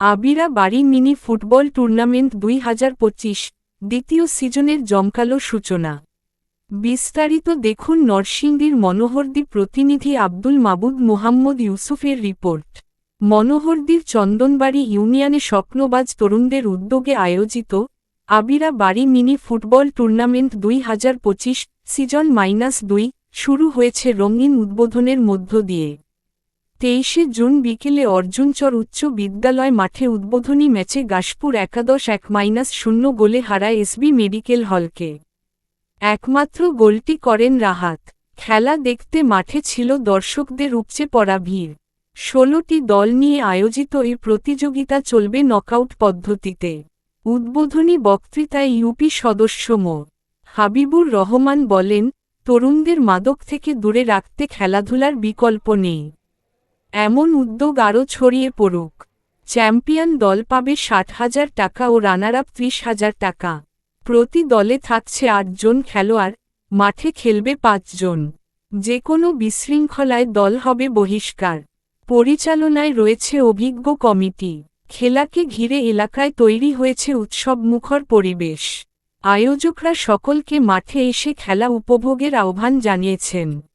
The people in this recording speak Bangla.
আবিরা বাড়ি মিনি ফুটবল টুর্নামেন্ট দুই হাজার পঁচিশ, দ্বিতীয় সিজনের জমকালো সূচনা। বিস্তারিত দেখুন নরসিংদীর মনোহরদী প্রতিনিধি আব্দুল মাবুদ মোহাম্মদ ইউসুফের রিপোর্ট। মনোহরদীর চন্দনবাড়ি ইউনিয়নে স্বপ্নবাজ তরুণদের উদ্যোগে আয়োজিত আবিরা বাড়ি মিনি ফুটবল টুর্নামেন্ট দুই হাজার পঁচিশ সিজন মাইনাস দুই শুরু হয়েছে রঙিন উদ্বোধনের মধ্য দিয়ে। তেইশে জুন বিকেলে অর্জুনচর উচ্চ বিদ্যালয় মাঠে উদ্বোধনী ম্যাচে গাশপুর একাদশ এক মাইনাস শূন্য গোলে হারায় এসবি মেডিকেল হলকে। একমাত্র গোলটি করেন রাহাত। খেলা দেখতে মাঠে ছিল দর্শকদের উপচে পড়া ভিড়। ষোলোটি দল নিয়ে আয়োজিত এই প্রতিযোগিতা চলবে নকআউট পদ্ধতিতে। উদ্বোধনী বক্তৃতায় ইউপি সদস্য মো. হাবিবুর রহমান বলেন, তরুণদের মাদক থেকে দূরে রাখতে খেলাধুলার বিকল্প নেই। এমন উদ্যোগ আরও ছড়িয়ে পড়ুক। চ্যাম্পিয়ন দল পাবে ষাট হাজার টাকা ও রানার আপ ত্রিশ হাজার টাকা। প্রতি দলে থাকছে আটজন খেলোয়াড়, মাঠে খেলবে পাঁচজন যে কোনো বিশৃঙ্খলায় দল হবে বহিষ্কার। পরিচালনায় রয়েছে অভিজ্ঞ কমিটি। খেলাকে ঘিরে এলাকায় তৈরি হয়েছে উৎসবমুখর পরিবেশ। আয়োজকরা সকলকে মাঠে এসে খেলা উপভোগের আহ্বান জানিয়েছেন।